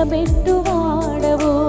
నిలబెట్టువాడవు.